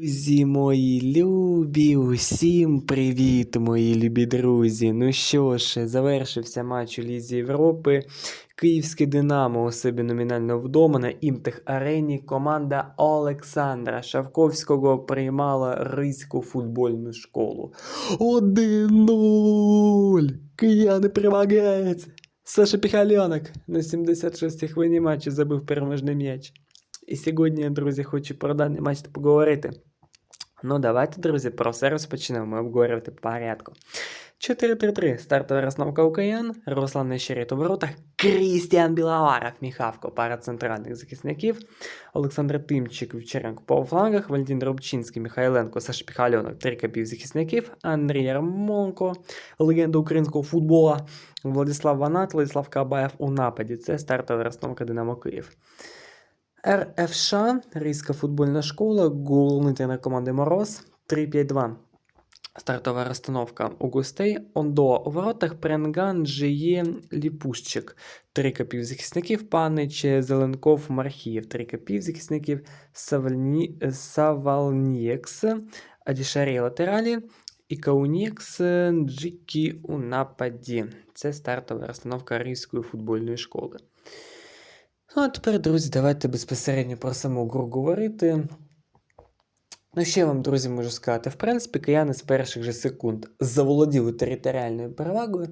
Друзі мої любі, усім привіт, мої любі друзі. Ну що ж, завершився матч у Лізі Європи. Київське Динамо у себе номінально вдома на Імтех Арені. Команда Олександра Шавковського приймала Ризьку футбольну школу. 1-0! Кияни перемагають! Саша Піхальонок на 76-й хвилині матчу забив переможний м'яч. І сьогодні, друзі, хочу про даний матч поговорити. Ну, давайте, друзі, про все розпочнемо. Ми обговорювати по порядку. 4-3-3. Стартова розновка УКН. Руслан Нещерет у воротах. Крістіан Біловаров, Міхавко, пара центральних захисників. Олександр Тимчик, Вівчаренко по флангах. Валентин Робчинський, Михайленко, Саш Піхальонок, трійка півзахисників. Андрій Ярмонко, легенда українського футбола. Владислав Ванат, Владислав Кабаєв у нападі. Це стартова розновка Динамо Київ. РФШ, Рійська футбольна школа, головний тренер команди Мороз 3-5-2. Стартова розстановка у гостей. Ондо у воротах Пренган, Жиє, Ліпущик. Трійка півзахисників Панич, Зеленков, Мархієв. Трійка півзахисників Савальні... Савалнієкс, Адішарі латералі і Каунікс, Джикі у нападі. Це стартова розстановка Рійської футбольної школи. Ну, а тепер, друзі, давайте безпосередньо про саму гру говорити. Ну, я вам, друзі, можу сказати? В принципі, кияни з перших же секунд заволоділи територіальною перевагою.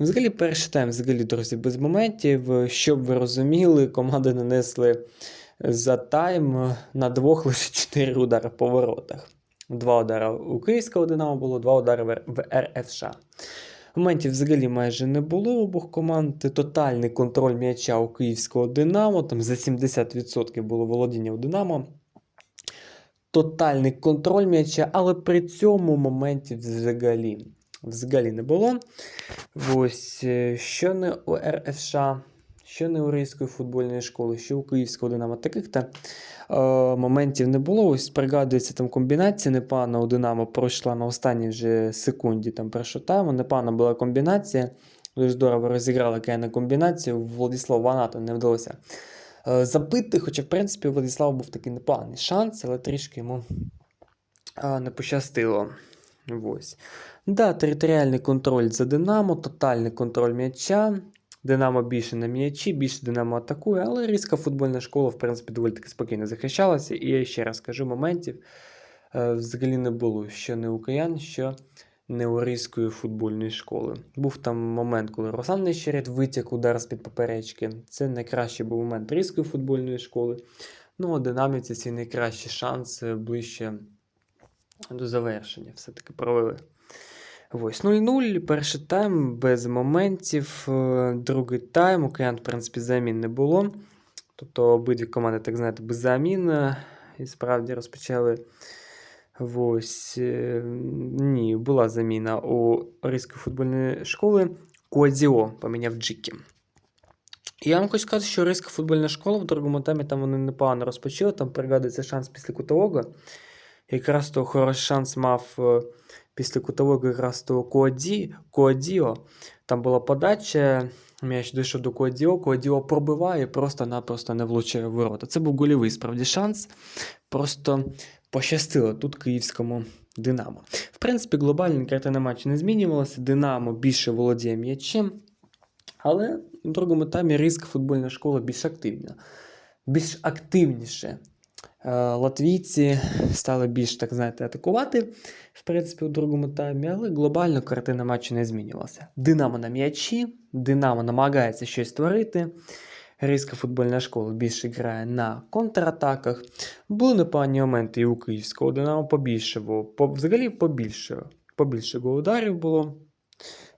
Взагалі, перший тайм, взагалі, друзі, без моментів. Щоб ви розуміли, команди нанесли за тайм на двох лише 4 удари по воротах. Два удари у Київського Динамо було, два удари в РФШ. Моментів взагалі майже не було обох команд. Тотальний контроль м'яча у київського Динамо. Там за 70% було володіння у Динамо. Тотальний контроль м'яча, але при цьому моментів взагалі, взагалі не було. Ось е, що не у РФШ, що не у Ризької футбольної школи, що у Київського Динамо. Таких та е, моментів не було. Ось пригадується там комбінація непана у Динамо пройшла на останній вже секунді там першого тайму. Непана була комбінація. Дуже здорово розіграли Кияни комбінацію. Владислав Ванату не вдалося е, забити. Хоча, в принципі, у був такий непоганий шанс, але трішки йому е, не пощастило. Ось. Да, територіальний контроль за Динамо, тотальний контроль м'яча. Динамо більше на м'ячі, більше Динамо атакує, але Різька футбольна школа, в принципі, доволі таки спокійно захищалася. І я ще раз кажу, моментів е, взагалі не було, що не у киян, що не у Різької футбольної школи. Був там момент, коли Руслан Нещерет витяг удар з-під поперечки. Це найкращий був момент Різької футбольної школи. Ну, а динаміці цей найкращий шанс е, ближче до завершення. Все-таки провели. Ось 0-0, перший тайм без моментів. е, Другий тайм. Киян, в принципі, замін не було. Тобто обидві команди, так знаєте, без замін. І справді розпочали. Ось е, ні, була заміна у Ризької футбольної школи. Куадзіо поміняв Джікі. Я вам хочу сказати, що Ризька футбольна школа в другому таймі там вони непогано розпочали. Там пригадується шанс після кутового. Якраз то хороший шанс мав е, після кутового якраз то Коаді, Коадіо. Там була подача, м'яч дійшов до Коадіо, Коадіо пробиває, просто-напросто не влучає в ворота. Це був гольовий справді шанс. Просто пощастило тут київському Динамо. В принципі, глобальна картина матчу не змінювалася. Динамо більше володіє м'ячем. Але у другому таймі риск футбольна школа більш активна. Більш активніше. Е, Латвійці стали більш, так знаєте, атакувати, в принципі, у другому таймі, але глобально картина матчу не змінювалася. Динамо на м'ячі, Динамо намагається щось створити. Різька футбольна школа більше грає на контратаках. Були непогані моменти і у Київського Динамо побільше. По, взагалі побільше. Побільше ударів було.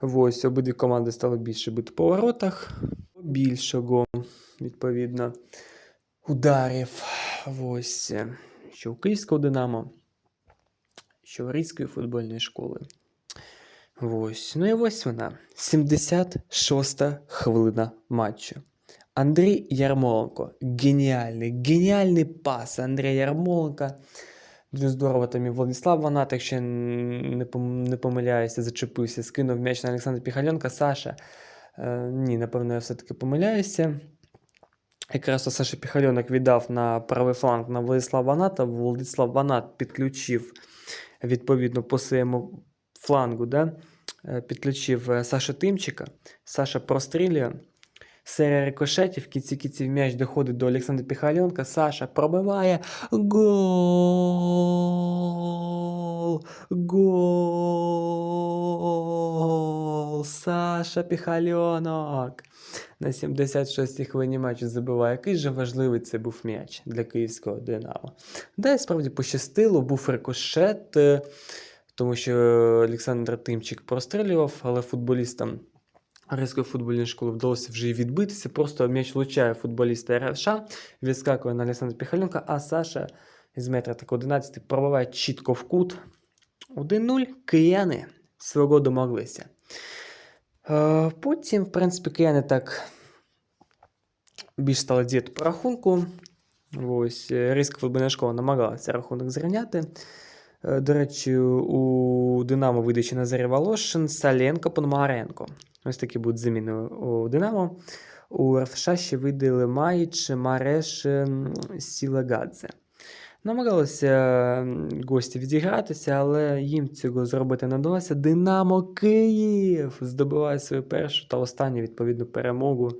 Ось обидві команди стали більше бити по воротах. Більшого, відповідно, ударів. Ось. е, Що у Київського Динамо, що Різької футбольної школи. Ось. Ну і ось вона. 76-та хвилина матчу. Андрій Ярмоленко. Геніальний, геніальний пас Андрія Ярмоленка. Дуже здорово там і Владислав Ванат, якщо не помиляюся, зачепився, скинув м'яч на Олександра Піхальонка. Саша. Е, ні, напевно, я все-таки помиляюся. Якраз Саша Піхальонок віддав на правий фланг на Владислава Ваната. Владислав Ванат підключив відповідно по своєму флангу, да? е, підключив е, Саша Тимчика. Саша прострілює. Серія рикошетів, кіці кінців м'яч доходить до Олександра Піхальонка. Саша пробиває. Гол! Гол! Саша Піхальонок! На 76-й хвилині матчу забиває. Який же важливий це був м'яч для київського Динамо. Да, і справді пощастило, був рикошет, е, тому що Олександр Тимчик прострілював, але футболістам Грецької футбольної школи вдалося вже і відбитися. Просто м'яч влучає футболіста РФШ, відскакує на Олександра Піхальонка, а Саша з метра так 11 пробиває чітко в кут. 1-0 кияни свого домоглися. Е, Потім, в принципі, кияни так більш стали діяти по рахунку. Ось, е, Ризька намагалася рахунок зрівняти. Е, До речі, у Динамо видачі Назарі Волошин, Саленко, Пономаренко. Ось такі будуть заміни у Динамо. У РФШ ще видали Маїч, Мареш, Сілагадзе. Намагалися гості відігратися, але їм цього зробити не вдалося. Динамо Київ здобуває свою першу та останню відповідну перемогу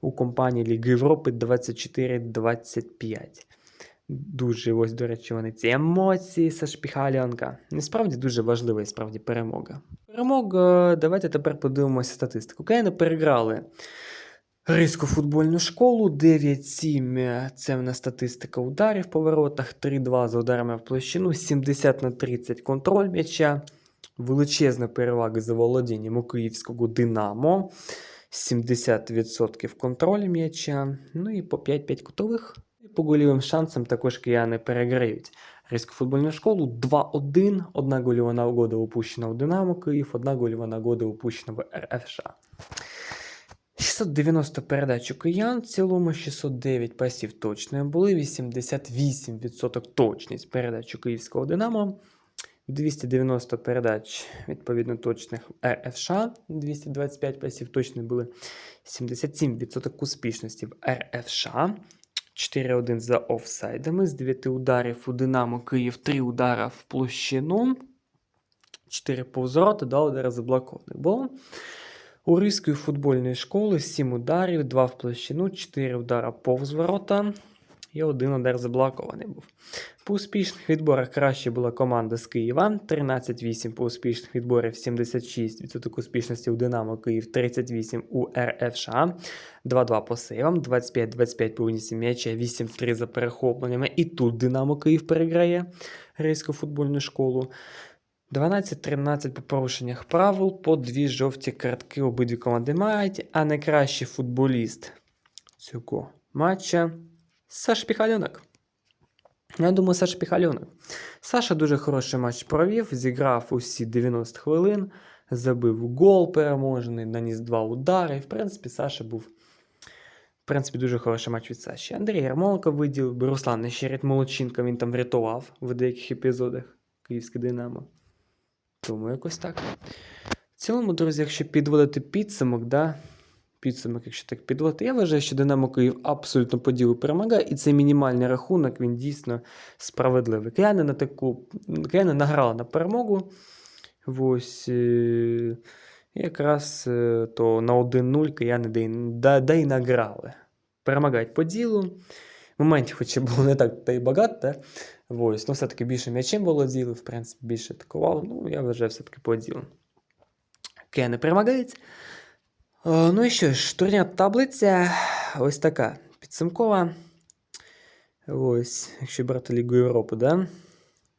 у компанії Ліги Європи 24-25. Дуже ось, до речі, вони ці емоції Сашпіхалянка. Насправді дуже важлива і справді перемога. Перемога, давайте тепер подивимося статистику. Кияни переграли Ризьку футбольну школу 9-7 це в нас статистика ударів по воротах, 3-2 за ударами в площину, 70 на 30 контроль м'яча, величезна перевага за володінням у київського Динамо, 70% контроль м'яча, ну і по 5-5 кутових. І по голівим шансам також кияни переграють. Ризьку футбольну школу 2-1, одна гольова нагода упущена у Динамо Київ, одна гольова нагода упущена в РФШ. 690 передач у киян, в цілому 609 пасів точними були, 88% точність передач у київського Динамо, 290 передач відповідно точних РФШ, 225 пасів точні були, 77% успішності в РФШ, 4-1 за офсайдами, з 9 ударів у Динамо Київ, 3 удара в площину, 4 повзвороти, 2 удари заблокованих було. У Ризької футбольної школи 7 ударів, 2 в площину, 4 удара повз ворота і один удар заблокований був. По успішних відборах краще була команда з Києва. 13-8 по успішних відборах, 76% успішності у Динамо Київ, 38 у РФШ, 2-2 по сейвам, 25-25 по унісі м'яча, 8-3 за перехопленнями. І тут Динамо Київ переграє Ризьку футбольну школу. 12-13 по порушеннях правил, по дві жовті картки обидві команди мають, а найкращий футболіст цього матча Саша Піхальонок. Я думаю, Саша Піхальонок. Саша дуже хороший матч провів, зіграв усі 90 хвилин, забив гол переможний, наніс два удари. В принципі, Саша був. В принципі, дуже хороший матч від Саші. Андрій Ярмоленко виділив, Руслан Нещерет Молодченко він там врятував в деяких епізодах Київське Динамо. Тому якось так. В цілому, друзі, якщо підводити підсумок, да, підсумок, якщо так підводити, я вважаю, що Динамо Київ абсолютно по ділу перемагає, і цей мінімальний рахунок він дійсно справедливий. Кияни на таку кияни награли на перемогу. Ось е, якраз е, то на 1-0 кияни й- да, да награли. Перемагають по ділу. Моментів, хоча було не так та й багато? Ось, ну, все-таки більше м'ячем володіли, в принципі, більше атакували. Ну, я вважаю, все-таки по ділу. Кияни перемагають. Е, Ну і що ж, турнірна таблиця ось така підсумкова. Ось, якщо брати Лігу Європи, да?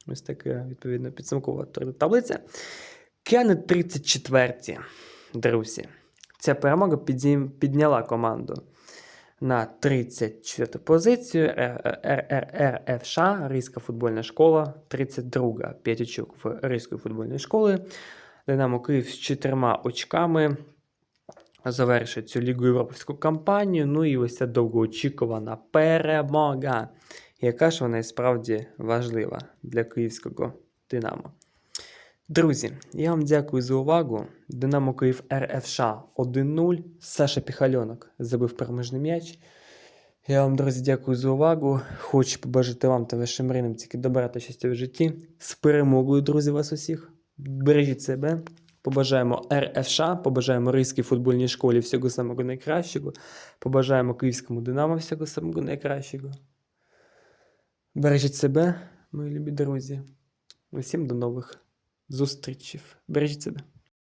Ось така, відповідно, підсумкова таблиця. Кияни 34, друзі. Ця перемога підняла команду на 34 позицію. РРРФШ, Ризька футбольна школа, 32 5 очок в Ризької футбольної школи. Динамо Київ з чотирма очками завершить цю Лігу Європейську кампанію. Ну і ось ця довгоочікувана перемога, яка ж вона і справді важлива для київського Динамо. Друзі, я вам дякую за увагу. Динамо Київ РФШ 1-0. Саша Піхальонок забив переможний м'яч. Я вам, друзі, дякую за увагу. Хочу побажати вам та вашим рідним тільки добра та щастя в житті. З перемогою, друзі, вас усіх. Бережіть себе. Побажаємо РФШ, побажаємо Ризькій футбольній школі всього самого найкращого. Побажаємо Київському Динамо всього самого найкращого. Бережіть себе, мої любі друзі. Усім до нових зустрічей. Бережіть себе.